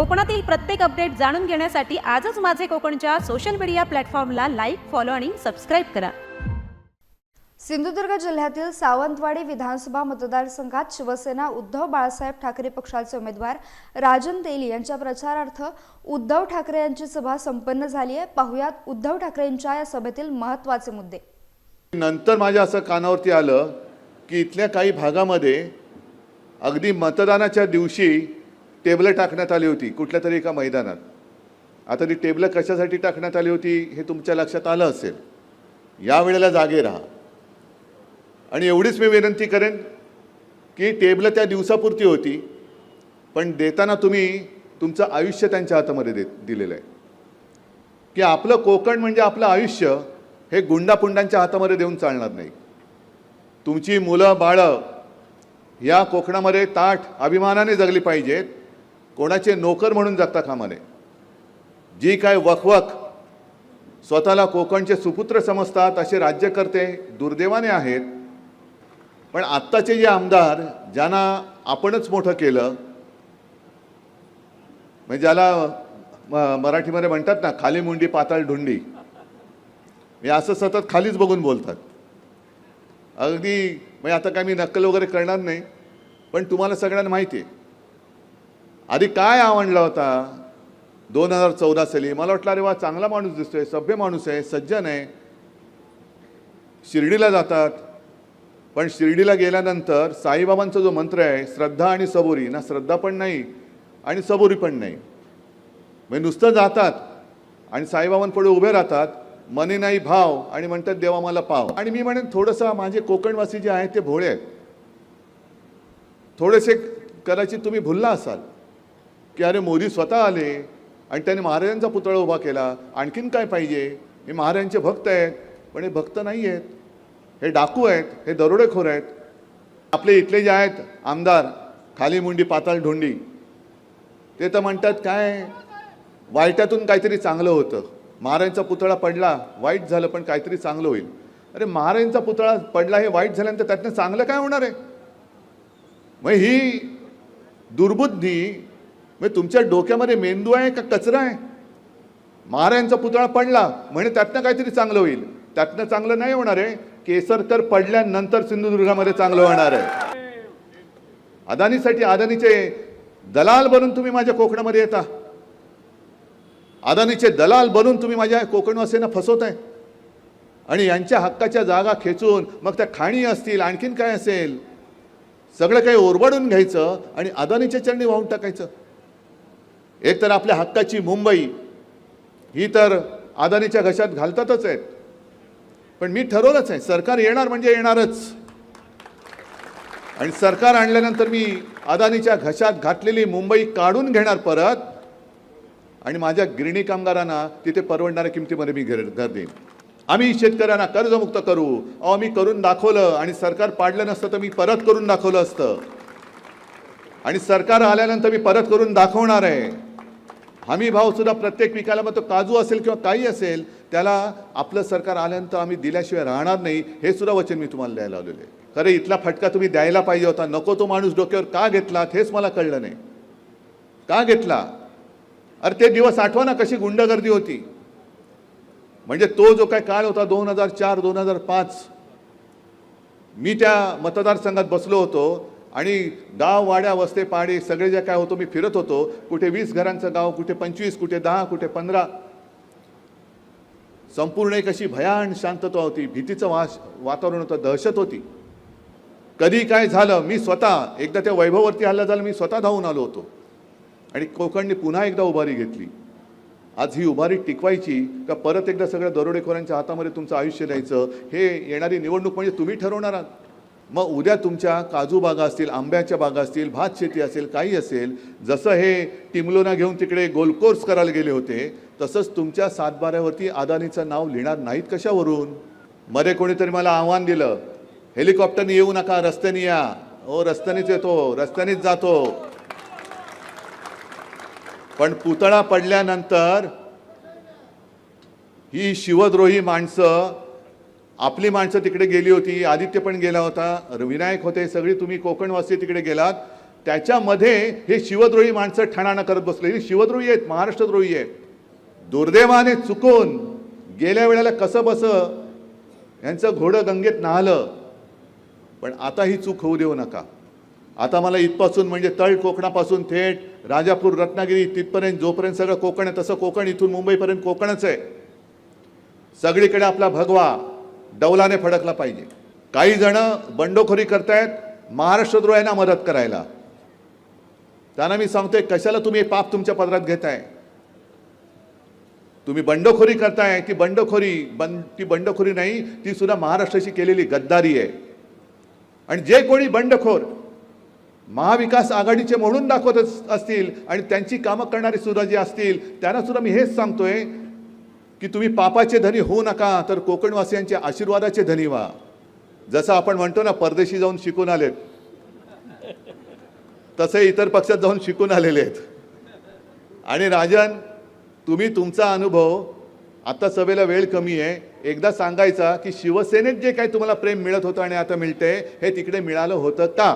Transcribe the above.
कोकणातील प्रत्येक अपडेट जाणून घेण्यासाठी आजच माझे कोकणच्या सोशल मीडिया प्लॅटफॉर्मला लाईक फॉलो आणि सबस्क्राईब करा. सिंधुदुर्ग जिल्ह्यातील सावंतवाडी विधानसभा मतदारसंघात शिवसेना उद्धव बाळासाहेब ठाकरे पक्षाचे उमेदवार राजन तेली यांच्या प्रचारार्थ उद्धव ठाकरे यांची सभा संपन्न झाली आहे. पाहुयात उद्धव ठाकरेंच्या या सभेतील महत्त्वाचे मुद्दे. नंतर माझ्या असं कानावरती आलं की इथल्या काही भागामध्ये अगदी मतदानाच्या दिवशी टेबलं टाकण्यात आली होती कुठल्या तरी एका मैदानात. आता ती टेबलं कशासाठी टाकण्यात आली होती हे तुमच्या लक्षात आलं असेल. या वेळेला जागे राहा. आणि एवढीच मी विनंती करेन की टेबलं त्या दिवसापुरती होती पण देताना तुम्ही तुमचं आयुष्य त्यांच्या हातामध्ये दे दिलेलं आहे. की आपलं कोकण म्हणजे आपलं आयुष्य हे गुंडापुंडांच्या हातामध्ये देऊन चालणार नाही. तुमची मुलं बाळं या कोकणामध्ये ताठ अभिमानाने जगली पाहिजेत कोणाचे नोकर म्हणून जगता कामा नये. जी काय वखवख स्वतःला कोकणचे सुपुत्र समजतात असे राज्यकर्ते दुर्दैवाने आहेत. पण आत्ताचे जे आमदार ज्यांना आपणच मोठं केलं म्हणजे ज्याला म- मराठीमध्ये म्हणतात ना खाली मुंडी पाताळ ढुंडी. हे असं सतत खालीच बघून बोलतात. अगदी म्हणजे आता काय मी नक्कल वगैरे करणार नाही पण तुम्हाला सगळ्यांना माहिती आहे. आधी काय आवडला होता? दोन हजार चौदा साली मला वाटलं अरे वा चांगला माणूस दिसतोय सभ्य माणूस आहे सज्जन आहे. शिर्डीला जातात. पण शिर्डीला गेल्यानंतर साईबाबांचा जो मंत्र आहे श्रद्धा आणि सबुरी ना श्रद्धा पण नाही आणि सबुरी पण नाही. म्हणजे नुसतं जातात आणि साईबाबांपुढे उभे राहतात मनी नाही भाव आणि म्हणतात देवा मला पाव. आणि मी म्हणेन थोडंसं माझे कोकणवासी जे आहेत ते भोळे आहेत. थोडेसे कदाचित तुम्ही भुलला असाल. की अरे मोदी स्वतः आले आणि त्याने महाराजांचा पुतळा उभा केला. आणखीन काय पाहिजे? हे महाराजांचे भक्त आहेत पण हे भक्त नाही आहेत. हे डाकू आहेत हे दरोडेखोर आहेत. आपले इथले जे आहेत आमदार खाली मुंडी पाताळ ढोंडी ते तर म्हणतात काय? वाईटातून काहीतरी चांगलं होतं. महाराजांचा पुतळा पडला वाईट झालं पण काहीतरी चांगलं होईल. अरे महाराजांचा पुतळा पडला हे वाईट झाल्यानंतर त्यातनं चांगलं काय होणार आहे? मग ही दुर्बुद्धी म्हणजे तुमच्या डोक्यामध्ये मेंदू आहे का कचरा आहे? महाराजांचा पुतळा पडला म्हणजे त्यातनं काहीतरी चांगलं होईल. त्यातनं चांगलं नाही होणार आहे. केसरकर पडल्यानंतर सिंधुदुर्गामध्ये चांगलं होणार आहे. अदानीसाठी अदानीचे दलाल बनून तुम्ही माझ्या कोकणामध्ये येता. अदानीचे दलाल बनून तुम्ही माझ्या कोकणवासीयांना फसवताय. आणि यांच्या हक्काच्या जागा खेचून मग त्या खाणी असतील आणखीन काय असेल? सगळं काही ओरबाडून घ्यायचं आणि अदानीच्या चरणी वाहून टाकायचं. एक तर आपल्या हक्काची मुंबई ही तर अदानीच्या घशात घालतातच आहेत. पण मी ठरवलंच आहे सरकार येणार म्हणजे येणारच. आणि सरकार आणल्यानंतर मी अदानीच्या घशात घातलेली मुंबई काढून घेणार परत आणि माझ्या गिरणी कामगारांना तिथे परवडणाऱ्या किमतीमध्ये मी घर घर देईन. आम्ही शेतकऱ्यांना कर्जमुक्त करू. अहो मी करून दाखवलं आणि सरकार पाडलं नसतं तर मी परत करून दाखवलं असतं. आणि सरकार आल्यानंतर मी परत करून दाखवणार आहे. हमी भावसुद्धा प्रत्येक पिकाला मग तो काजू असेल किंवा काही असेल त्याला आपलं सरकार आल्यानंतर आम्ही दिल्याशिवाय राहणार नाही हे सुद्धा वचन मी तुम्हाला द्यायला लावलेलं आहे. खरं इथला फटका तुम्ही द्यायला पाहिजे होता नको तो माणूस डोक्यावर का घेतला हेच मला कळलं नाही. का घेतला? अरे ते दिवस आठवा ना कशी गुंडगर्दी होती. म्हणजे तो जो काय काळ होता दोन हजार चार दोन हजार पाच मी त्या मतदारसंघात बसलो होतो आणि गाव वाड्या वस्ते पाडे सगळे जे काय होतो मी फिरत होतो कुठे वीस घरांचं गाव कुठे पंचवीस कुठे दहा कुठे पंधरा. संपूर्ण एक अशी भयान शांतता होती भीतीचं वास वातावरण होतं दहशत होती. कधी काय झालं मी स्वतः एकदा त्या वैभववरती हल्ला झाला मी स्वतः धावून आलो होतो. आणि कोकणने पुन्हा एकदा उभारी घेतली. आज ही उभारी टिकवायची का परत एकदा सगळ्या दरोडेखोरांच्या हातामध्ये तुमचं आयुष्य द्यायचं हे येणारी निवडणूक म्हणजे तुम्ही ठरवणार आहात. मग उद्या तुमच्या काजू बागा असतील आंब्याच्या बागा असतील भात शेती असेल काही असेल जसं हे टिमलोना घेऊन तिकडे गोलकोर्स करायला गेले होते तसंच तुमच्या सातबाऱ्यावरती अदानीचं नाव लिहिणार नाहीत कशावरून? मध्ये कोणीतरी मला आव्हान दिलं हेलिकॉप्टरने येऊ नका रस्त्याने या. हो रस्त्यानेच येतो रस्त्यानेच जातो. पण पुतळा पडल्यानंतर ही शिवद्रोही माणसं आपली माणसं तिकडे गेली होती आदित्य पण गेला होता विनायक होते सगळी तुम्ही कोकणवासी तिकडे गेलात. त्याच्यामध्ये हे शिवद्रोही माणसं ठाणाणं करत बसलेली. शिवद्रोही आहेत महाराष्ट्रद्रोही आहेत. दुर्दैवाने चुकून गेल्या वेळेला कसं बसं यांचं घोडं गंगेत नाहलं. पण आता ही चूक होऊ देऊ नका. आता मला इथपासून म्हणजे तळ कोकणापासून थेट राजापूर रत्नागिरी तिथपर्यंत जोपर्यंत सगळं कोकण आहे तसं कोकण इथून मुंबईपर्यंत कोकणच आहे. सगळीकडे आपला भगवा. डौलाने फडकला पाहिजे. काही जण बंडखोरी करतायत महाराष्ट्रद्रोह्यांना मदत करायला. त्यांना मी सांगतोय कशाला तुम्ही पाप तुमच्या पदरात घेताय? तुम्ही बंडखोरी करताय ती बंडखोरी बं ती बंडखोरी नाही ती सुद्धा महाराष्ट्राशी केलेली गद्दारी आहे. आणि जे कोणी बंडखोर महाविकास आघाडीचे म्हणून दाखवत असतील आणि त्यांची कामं करणारे सुद्धा जे असतील त्यांना सुद्धा मी हेच सांगतोय की तुम्ही पापाचे धनी होऊ नका तर कोकणवासियांच्या आशीर्वादाचे धनी व्हा. जसं आपण म्हणतो ना परदेशी जाऊन शिकून आलेत तसे इतर पक्षात जाऊन शिकून आलेले आहेत. आणि राजन तुम्ही तुमचा अनुभव आता सभेला वेळ कमी आहे एकदा सांगायचा की शिवसेनेत जे काही तुम्हाला प्रेम मिळत होतं आणि आता मिळते हे तिकडे मिळालं होतं का?